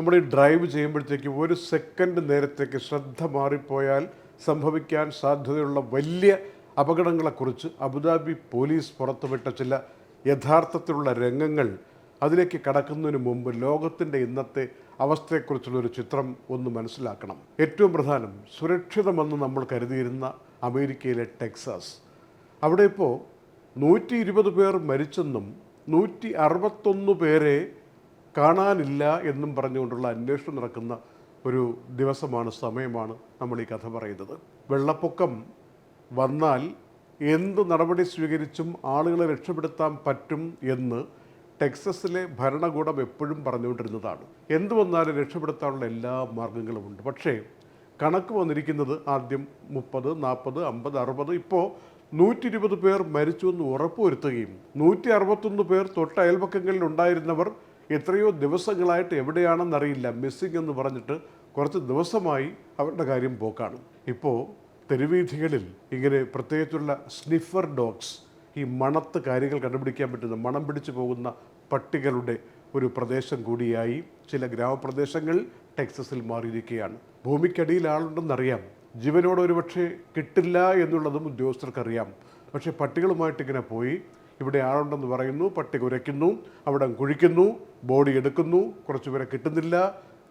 നമ്മൾ ഈ ഡ്രൈവ് ചെയ്യുമ്പോഴത്തേക്ക് ഒരു സെക്കൻഡ് നേരത്തേക്ക് ശ്രദ്ധ മാറിപ്പോയാൽ സംഭവിക്കാൻ സാധ്യതയുള്ള വലിയ അപകടങ്ങളെക്കുറിച്ച് അബുദാബി പോലീസ് പുറത്തുവിട്ട ചില യഥാർത്ഥത്തിലുള്ള രംഗങ്ങൾ അതിലേക്ക് കടക്കുന്നതിന് മുമ്പ് ലോകത്തിന്റെ ഇന്നത്തെ അവസ്ഥയെക്കുറിച്ചുള്ള ഒരു ചിത്രം ഒന്ന് മനസ്സിലാക്കണം. ഏറ്റവും പ്രധാനം സുരക്ഷിതമെന്ന് നമ്മൾ കരുതിയിരുന്ന അമേരിക്കയിലെ ടെക്സാസ്. അവിടെ ഇപ്പോൾ നൂറ്റി ഇരുപത് പേർ മരിച്ചെന്നും നൂറ്റി അറുപത്തൊന്ന് പേരെ കാണാനില്ല എന്നും പറഞ്ഞുകൊണ്ടുള്ള അന്വേഷണം നടക്കുന്ന ഒരു ദിവസമാണ് സമയമാണ് നമ്മൾ ഈ കഥ പറയുന്നത്. വെള്ളപ്പൊക്കം വന്നാൽ എന്ത് നടപടി സ്വീകരിച്ചും ആളുകളെ രക്ഷപ്പെടുത്താൻ പറ്റും എന്ന് ടെക്സസിലെ ഭരണകൂടം എപ്പോഴും പറഞ്ഞുകൊണ്ടിരുന്നതാണ്. എന്തു വന്നാലും രക്ഷപ്പെടുത്താനുള്ള എല്ലാ മാർഗങ്ങളുമുണ്ട് പക്ഷേ കണക്ക് വന്നിരിക്കുന്നത് ആദ്യം മുപ്പത് നാൽപ്പത് അമ്പത് അറുപത് ഇപ്പോൾ നൂറ്റി ഇരുപത് പേർ മരിച്ചു എന്ന് ഉറപ്പുവരുത്തുകയും നൂറ്റി അറുപത്തൊന്ന് പേർ തൊട്ട അയൽപക്കങ്ങളിൽ ഉണ്ടായിരുന്നവർ എത്രയോ ദിവസങ്ങളായിട്ട് എവിടെയാണെന്നറിയില്ല. മിസ്സിംഗ് എന്ന് പറഞ്ഞിട്ട് കുറച്ച് ദിവസമായി അവരുടെ കാര്യം പോക്കാണ്. ഇപ്പോൾ തെരുവീഥികളിൽ ഇങ്ങനെ പ്രത്യേകിച്ചുള്ള സ്നിഫർ ഡോഗ്സ് ഈ മണത്ത് കാര്യങ്ങൾ കണ്ടുപിടിക്കാൻ പറ്റുന്ന മണം പിടിച്ചു പോകുന്ന പട്ടികളുടെ ഒരു പ്രദേശം കൂടിയായി ചില ഗ്രാമപ്രദേശങ്ങൾ ടെക്സസിൽ മാറിയിരിക്കുകയാണ്. ഭൂമിക്കടിയിൽ ആളുണ്ടെന്നറിയാം. ജീവനോട് ഒരുപക്ഷെ കിട്ടില്ല എന്നുള്ളതും ഉദ്യോഗസ്ഥർക്കറിയാം. പക്ഷേ പട്ടികളുമായിട്ട് ഇങ്ങനെ പോയി ഇവിടെ ആളുണ്ടെന്ന് പറയുന്നു പട്ടി കുരയ്ക്കുന്നു അവിടെ കുഴിക്കുന്നു ബോഡി എടുക്കുന്നു കുറച്ചുപേരെ കിട്ടുന്നില്ല.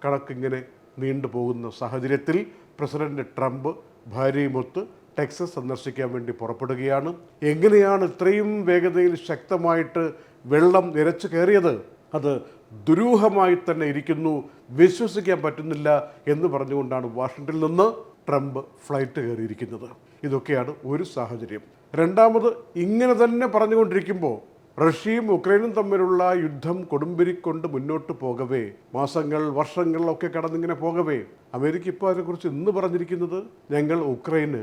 കണക്കിങ്ങനെ നീണ്ടുപോകുന്ന സാഹചര്യത്തിൽ പ്രസിഡന്റ് ട്രംപ് ഭാര്യയുമൊത്ത് ടെക്സസ് സന്ദർശിക്കാൻ വേണ്ടി പുറപ്പെടുകയാണ്. എങ്ങനെയാണ് ഇത്രയും വേഗതയിൽ ശക്തമായിട്ട് വെള്ളം നിരച്ചു കയറിയത്? അത് ദുരൂഹമായി തന്നെ ഇരിക്കുന്നു വിശ്വസിക്കാൻ പറ്റുന്നില്ല എന്ന് പറഞ്ഞുകൊണ്ടാണ് വാഷിംഗ്ടണിൽ നിന്ന് ട്രംപ് ഫ്ലൈറ്റ് കയറിയിരിക്കുന്നത്. ഇതൊക്കെയാണ് ഒരു സാഹചര്യം. രണ്ടാമത് ഇങ്ങനെ തന്നെ പറഞ്ഞുകൊണ്ടിരിക്കുമ്പോൾ റഷ്യയും ഉക്രൈനും തമ്മിലുള്ള യുദ്ധം കൊടുമ്പിരിക്കൊണ്ട് മുന്നോട്ട് പോകവേ. മാസങ്ങൾ വർഷങ്ങളിലൊക്കെ കടന്നിങ്ങനെ പോകവേ. അമേരിക്ക ഇപ്പോൾ അതിനെക്കുറിച്ച് ഇന്ന് പറഞ്ഞിരിക്കുന്നത് ഞങ്ങൾ ഉക്രൈന്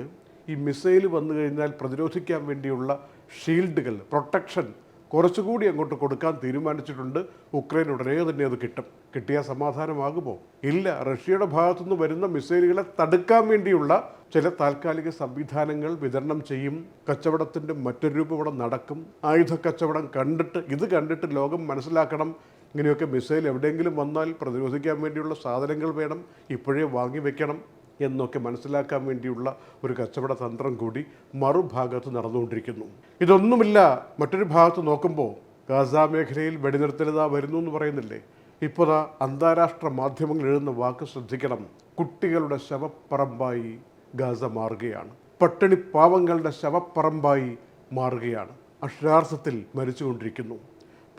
ഈ മിസൈൽ വന്നു കഴിഞ്ഞാൽ പ്രതിരോധിക്കാൻ വേണ്ടിയുള്ള ഷീൽഡുകൾ പ്രൊട്ടക്ഷൻ കുറച്ചുകൂടി അങ്ങോട്ട് കൊടുക്കാൻ തീരുമാനിച്ചിട്ടുണ്ട്. ഉക്രൈൻ ഉടനെ തന്നെ അത് കിട്ടും. കിട്ടിയാൽ സമാധാനമാകുമോ? ഇല്ല. റഷ്യയുടെ ഭാഗത്തുനിന്ന് വരുന്ന മിസൈലുകളെ തടുക്കാൻ വേണ്ടിയുള്ള ചില താൽക്കാലിക സംവിധാനങ്ങൾ വിതരണം ചെയ്യും. കച്ചവടത്തിന്റെ മറ്റൊരു രൂപം ഇവിടെ നടക്കും. ആയുധ കച്ചവടം കണ്ടിട്ട് ഇത് കണ്ടിട്ട് ലോകം മനസ്സിലാക്കണം. ഇങ്ങനെയൊക്കെ മിസൈൽ എവിടെയെങ്കിലും വന്നാൽ പ്രതിരോധിക്കാൻ വേണ്ടിയുള്ള സാധനങ്ങൾ വേണം. ഇപ്പോഴേ വാങ്ങി വെക്കണം. എന്നൊക്കെ മനസ്സിലാക്കാൻ വേണ്ടിയുള്ള ഒരു കച്ചവട തന്ത്രം കൂടി മറുഭാഗത്ത് നടന്നുകൊണ്ടിരിക്കുന്നു. ഇതൊന്നുമില്ല മറ്റൊരു ഭാഗത്ത് നോക്കുമ്പോൾ ഗാസ മേഖലയിൽ വെടിനിർത്തലത വരുന്നു എന്ന് പറയുന്നില്ലേ? ഇപ്പോൾ അന്താരാഷ്ട്ര മാധ്യമങ്ങൾ എഴുതുന്ന വാക്ക് ശ്രദ്ധിക്കണം. കുട്ടികളുടെ ശവപ്പറമ്പായി ഗാസ മാറുകയാണ്. പട്ടിണി പാവങ്ങളുടെ ശവപ്പറമ്പായി മാറുകയാണ്. അക്ഷരാർത്ഥത്തിൽ മരിച്ചുകൊണ്ടിരിക്കുന്നു.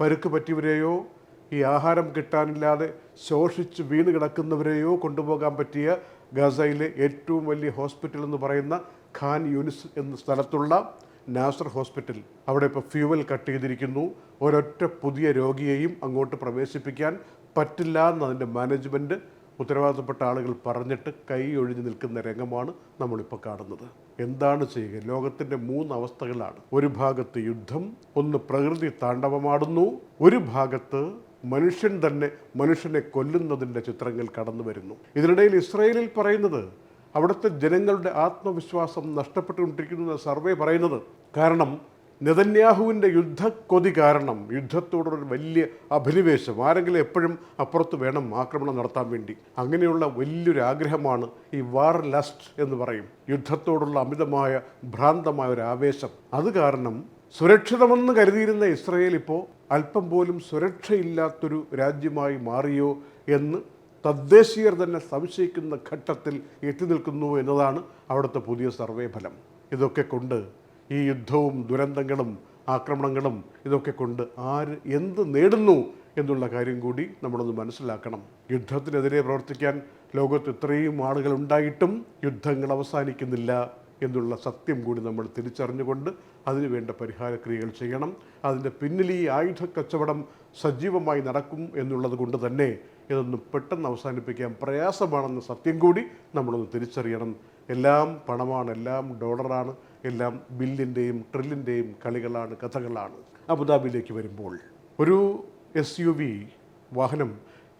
പരുക്ക് പറ്റിയവരെയോ ഈ ആഹാരം കിട്ടാനില്ലാതെ ശോഷിച്ച് വീണ് കിടക്കുന്നവരെയോ കൊണ്ടുപോകാൻ പറ്റിയ ഗസയിലെ ഏറ്റവും വലിയ ഹോസ്പിറ്റൽ എന്ന് പറയുന്ന ഖാൻ യൂനിസ് എന്ന സ്ഥലത്തുള്ള നാസർ ഹോസ്പിറ്റൽ. അവിടെ ഇപ്പോൾ ഫ്യൂവൽ കട്ട് ചെയ്തിരിക്കുന്നു. ഒരൊറ്റ പുതിയ രോഗിയെയും അങ്ങോട്ട് പ്രവേശിപ്പിക്കാൻ പറ്റില്ല എന്ന് അതിന്റെ മാനേജ്മെന്റ് ഉത്തരവാദിത്തപ്പെട്ട ആളുകൾ പറഞ്ഞിട്ട് കൈ ഒഴിഞ്ഞു നിൽക്കുന്ന രംഗമാണ് നമ്മളിപ്പോൾ കാണുന്നത്. എന്താണ് ചെയ്യുക? ലോകത്തിന്റെ മൂന്ന് അവസ്ഥകളാണ്. ഒരു ഭാഗത്ത് യുദ്ധം ഒന്ന് പ്രകൃതി താണ്ഡവമാടുന്നു ഒരു ഭാഗത്ത് മനുഷ്യൻ തന്നെ മനുഷ്യനെ കൊല്ലുന്നതിന്റെ ചിത്രങ്ങൾ കടന്നു വരുന്നു. ഇതിനിടയിൽ ഇസ്രയേലിൽ പറയുന്നത് അവിടുത്തെ ജനങ്ങളുടെ ആത്മവിശ്വാസം നഷ്ടപ്പെട്ടുകൊണ്ടിരിക്കുന്ന സർവേ പറയുന്നത്. കാരണം നെതന്യാഹുവിന്റെ യുദ്ധക്കൊതി കാരണം യുദ്ധത്തോടൊരു വലിയ അഭിനിവേശം. ആരെങ്കിലും എപ്പോഴും അപ്പുറത്ത് വേണം ആക്രമണം നടത്താൻ വേണ്ടി. അങ്ങനെയുള്ള വലിയൊരു ആഗ്രഹമാണ് ഈ വാർ ലസ്റ്റ് എന്ന് പറയും. യുദ്ധത്തോടുള്ള അമിതമായ ഭ്രാന്തമായ ഒരു ആവേശം. അത് കാരണം സുരക്ഷിതമെന്ന് കരുതിയിരുന്ന ഇസ്രയേൽ ഇപ്പോൾ അല്പം പോലും സുരക്ഷയില്ലാത്തൊരു രാജ്യമായി മാറിയോ എന്ന് തദ്ദേശീയർ തന്നെ സംശയിക്കുന്ന ഘട്ടത്തിൽ എത്തി നിൽക്കുന്നു എന്നതാണ് അവിടുത്തെ പുതിയ സർവേ ഫലം. ഇതൊക്കെ കൊണ്ട് ഈ യുദ്ധവും ദുരന്തങ്ങളും ആക്രമണങ്ങളും ഇതൊക്കെ കൊണ്ട് ആര് എന്ത് നേടുന്നു എന്നുള്ള കാര്യം കൂടി നമ്മളൊന്ന് മനസ്സിലാക്കണം. യുദ്ധത്തിനെതിരെ പ്രവർത്തിക്കാൻ ലോകത്ത് ഇത്രയും ആളുകൾ ഉണ്ടായിട്ടും യുദ്ധങ്ങൾ അവസാനിക്കുന്നില്ല. എന്നുള്ള സത്യം കൂടി നമ്മൾ തിരിച്ചറിഞ്ഞുകൊണ്ട് അതിന് വേണ്ട പരിഹാരക്രിയകൾ ചെയ്യണം. അതിന്റെ പിന്നിൽ ഈ ആയുധ കച്ചവടം സജീവമായി നടക്കും എന്നുള്ളത് കൊണ്ട് തന്നെ ഇതൊന്നും പെട്ടെന്ന് അവസാനിപ്പിക്കാൻ പ്രയാസമാണെന്ന സത്യം കൂടി നമ്മളൊന്ന് തിരിച്ചറിയണം. എല്ലാം പണമാണ് എല്ലാം ഡോളറാണ് എല്ലാം ബില്ലിന്റെയും ട്രില്ലിന്റെയും കളികളാണ് കഥകളാണ്. അബുദാബിയിലേക്ക് വരുമ്പോൾ ഒരു എസ് യു വി വാഹനം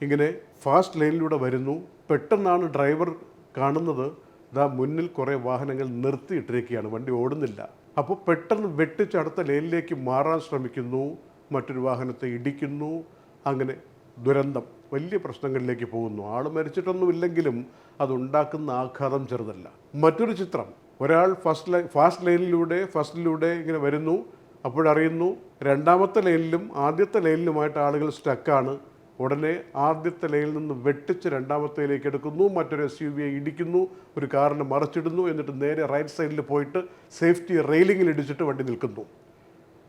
ഇങ്ങനെ ഫാസ്റ്റ് ലൈനിലൂടെ വരുന്നു. പെട്ടെന്നാണ് ഡ്രൈവർ കാണുന്നത്. ദാ മുന്നിൽ കുറേ വാഹനങ്ങൾ നിർത്തിയിട്ടിരിക്കുകയാണ് വണ്ടി ഓടുന്നില്ല. അപ്പോൾ പെട്ടെന്ന് വെട്ടിച്ച് അടുത്ത ലൈനിലേക്ക് മാറാൻ ശ്രമിക്കുന്നു. മറ്റൊരു വാഹനത്തെ ഇടിക്കുന്നു. അങ്ങനെ ദുരന്തം വലിയ പ്രശ്നങ്ങളിലേക്ക് പോകുന്നു. ആൾ മരിച്ചിട്ടൊന്നുമില്ലെങ്കിലും അതുണ്ടാക്കുന്ന ആഘാതം ചെറുതല്ല. മറ്റൊരു ചിത്രം. ഒരാൾ ഫസ്റ്റ് ലൈൻ ഫാസ്റ്റ് ലൈനിലൂടെ ഫസ്റ്റിലൂടെ ഇങ്ങനെ വരുന്നു. അപ്പോഴറിയുന്നു രണ്ടാമത്തെ ലൈനിലും ആദ്യത്തെ ലൈനിലുമായിട്ട് ആളുകൾ സ്റ്റക്കാണ്. ഉടനെ ആദ്യത്തെ ലൈനിൽ നിന്ന് വെട്ടിച്ച് രണ്ടാമത്തേലേക്ക് എടുക്കുന്നു മറ്റൊരു എസ് യു വിയെ ഇടിക്കുന്നു ഒരു കാറിന് മറച്ചിടുന്നു എന്നിട്ട് നേരെ റൈറ്റ് സൈഡിൽ പോയിട്ട് സേഫ്റ്റി റെയിലിങ്ങിൽ ഇടിച്ചിട്ട് വണ്ടി നിൽക്കുന്നു.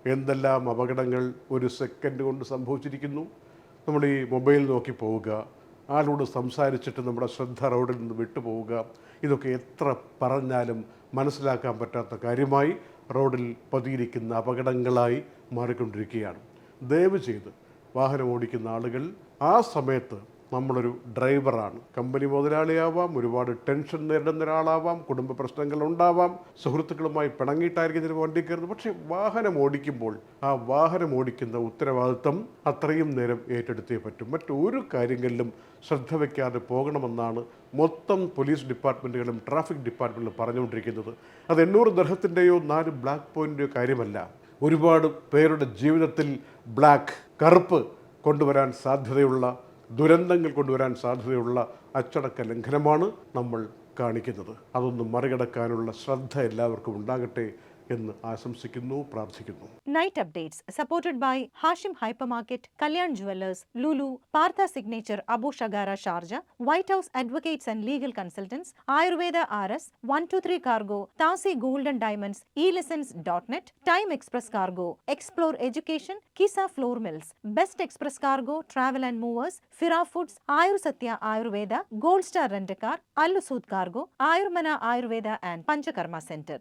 എന്തെല്ലാം അപകടങ്ങൾ ഒരു സെക്കൻഡ് കൊണ്ട് സംഭവിച്ചിരിക്കുന്നു? നമ്മൾ ഈ മൊബൈൽ നോക്കി പോവുക ആളോട് സംസാരിച്ചിട്ട് നമ്മുടെ ശ്രദ്ധ റോഡിൽ നിന്ന് വിട്ടുപോവുക ഇതൊക്കെ എത്ര പറഞ്ഞാലും മനസ്സിലാക്കാൻ പറ്റാത്ത കാര്യമായി റോഡിൽ പതിയിരിക്കുന്ന അപകടങ്ങളായി മാറിക്കൊണ്ടിരിക്കുകയാണ്. ദയവ് ചെയ്ത് വാഹനം ഓടിക്കുന്ന ആളുകൾ ആ സമയത്ത് നമ്മളൊരു ഡ്രൈവറാണ്. കമ്പനി മുതലാളിയാവാം ഒരുപാട് ടെൻഷൻ നേരിടുന്ന ഒരാളാവാം കുടുംബ പ്രശ്നങ്ങൾ ഉണ്ടാവാം സുഹൃത്തുക്കളുമായി പിണങ്ങിയിട്ടായിരിക്കും ചിലപ്പോൾ വണ്ടി കയറുന്നത്. പക്ഷേ വാഹനം ഓടിക്കുമ്പോൾ ആ വാഹനം ഓടിക്കുന്ന ഉത്തരവാദിത്വം അത്രയും നേരം ഏറ്റെടുത്തേ പറ്റും. മറ്റൊരു കാര്യങ്ങളിലും ശ്രദ്ധ വയ്ക്കാതെ പോകണമെന്നാണ് മൊത്തം പോലീസ് ഡിപ്പാർട്ട്മെന്റുകളും ട്രാഫിക് ഡിപ്പാർട്ട്മെന്റുകളും പറഞ്ഞുകൊണ്ടിരിക്കുന്നത്. അത് എണ്ണൂറ് ദർഹത്തിന്റെയോ നാല് ബ്ലാക്ക് പോയിന്റെയോ കാര്യമല്ല. ഒരുപാട് പേരുടെ ജീവിതത്തിൽ ബ്ലാക്ക് കറുപ്പ് കൊണ്ടുവരാൻ സാധ്യതയുള്ള ദുരന്തങ്ങൾ കൊണ്ടുവരാൻ സാധ്യതയുള്ള അച്ചടക്ക ലംഘനമാണ് നമ്മൾ കാണിക്കുന്നത്. അതൊന്നും മറികടക്കാനുള്ള ശ്രദ്ധ എല്ലാവർക്കും ഉണ്ടാകട്ടെ. എന്ന് ആശംസിക്കുന്നു പ്രാർത്ഥിക്കുന്നു. Night updates supported by Hashim hypermarket Kalyan jewellers Lulu Partha signature Abu Abushagara Sharjah White House advocates and legal consultants Ayurveda R S one two three cargo താസി golden diamonds E lessons dot net time express cargo explore education Qissa flour mills best express cargo travel and movers ഫിറാ foods Ayur Satya Ayurveda gold star rent car അല്ലുസൂദ് cargo Ayurmana Ayurveda and Panchakarma centre